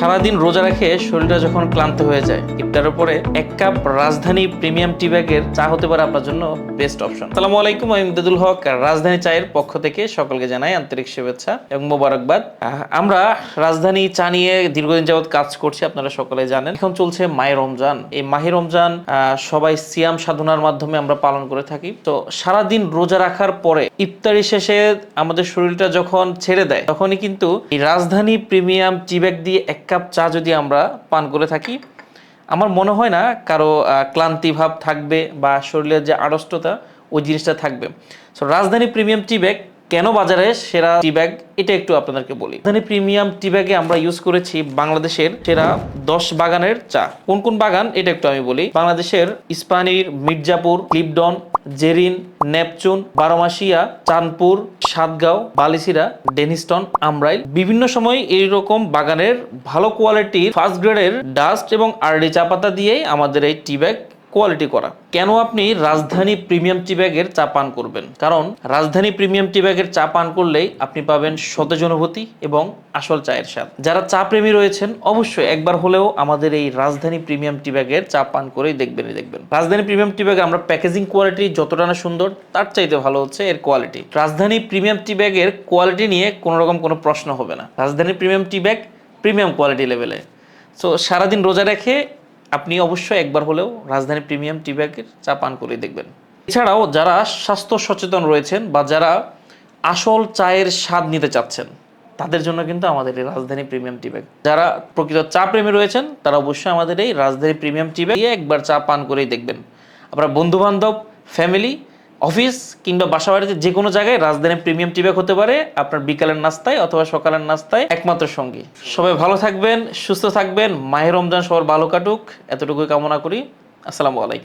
সারাদিন রোজা রেখে শরীরটা যখন ক্লান্ত হয়ে যায় ইফতারের পরে এক কাপ রাজধানী প্রিমিয়াম টি ব্যাগের চা হতে পারে আপনার জন্য বেস্ট অপশন আসসালামু আলাইকুম, আমি ইমদাদুল হক রাজধানী চায়ের পক্ষ থেকে সকলকে জানাই আন্তরিক শুভেচ্ছা এবং মোবারকবাদ। আমরা রাজধানী চা নিয়ে দীর্ঘদিন যাবত কাজ করছি, আপনারা সকলে জানেন। এখন চলছে মাহে রমজান। এই মাহে রমজান সবাই সিয়াম সাধনার মাধ্যমে আমরা পালন করে থাকি। তো সারাদিন রোজা রাখার পরে ইফতারি শেষে আমাদের শরীরটা যখন ছেড়ে দেয়, তখনই কিন্তু এই রাজধানী প্রিমিয়াম টি ব্যাগ দিয়ে এক কাপ চা যদি আমরা পান করে থাকি, আমার মনে হয় না কারও ক্লান্তি ভাব থাকবে বা শরীরের যে আড়ষ্টতা, ওই জিনিসটা থাকবে। সো রাজধানী প্রিমিয়াম টি ব্যাগ কেন বাজারে সেরা টি ব্যাগ, এটা একটু আপনাদেরকে বলি। রাজধানী প্রিমিয়াম টি ব্যাগে আমরা ইউজ করেছি বাংলাদেশের সেরা দশ বাগানের চা। কোন কোন বাগান, এটা একটু আমি বলি। বাংলাদেশের ইস্পানির মির্জাপুর, ক্লিপডন জেরিন, নেপচুন, বারোমাসিয়া, চাঁদপুর, সাতগাঁও বালিসিরা ডেনিস্টন, আমরাইল বিভিন্ন সময় এইরকম বাগানের ভালো কোয়ালিটির ফার্স্ট গ্রেডের ডাস্ট এবং আরডি চা পাতা দিয়েই আমাদের এই টি ব্যাগ কোয়ালিটি করা। কেন আপনি রাজধানী প্রিমিয়াম টি ব্যাগের চা পান করবেন? কারণ রাজধানী প্রিমিয়াম টি ব্যাগের চা পান করলেই আপনি পাবেন সতেজ অনুভূতি এবং আসল চায়ের স্বাদ। যারা চা প্রেমী রয়েছেন, অবশ্যই একবার হলেও আমাদের এই রাজধানী প্রিমিয়াম টি ব্যাগের চা পান করেই দেখবেনই দেখবেন। রাজধানী প্রিমিয়াম টি ব্যাগে আমরা প্যাকেজিং কোয়ালিটি যতটা না সুন্দর, তার চাইতে ভালো হচ্ছে এর কোয়ালিটি রাজধানী প্রিমিয়াম টি ব্যাগের কোয়ালিটি নিয়ে কোনো রকম কোনো প্রশ্ন হবে না। Rajdhani premium tea bag premium quality লেভেলে সো সারাদিন রোজা রেখে আপনি অবশ্যই একবার হলেও রাজধানী প্রিমিয়াম টি ব্যাগের চা পান করে দেখবেন। এছাড়াও যারা স্বাস্থ্য সচেতন রয়েছেন বা যারা আসল চায়ের স্বাদ নিতে চাচ্ছেন, তাদের জন্য কিন্তু আমাদের এই রাজধানী প্রিমিয়াম টি ব্যাগ। যারা প্রকৃত চা প্রেমী রয়েছেন, তারা অবশ্যই আমাদের এই রাজধানী প্রিমিয়াম টি ব্যাগ একবার চা পান করেই দেখবেন। আপনার বন্ধু বান্ধব ফ্যামিলি অফিস কিংবা বাসা বাড়িতে যে কোনো জায়গায় রাজধানী প্রিমিয়াম টিবে হতে পারে, আপনার বিকালের নাস্তায় অথবা সকালের নাস্তায় একমাত্র সঙ্গী। সবাই ভালো থাকবেন, সুস্থ থাকবেন মাহের রমজান সবার ভালো কাটুক, এতটুকুই কামনা করি। আসসালামু আলাইকুম।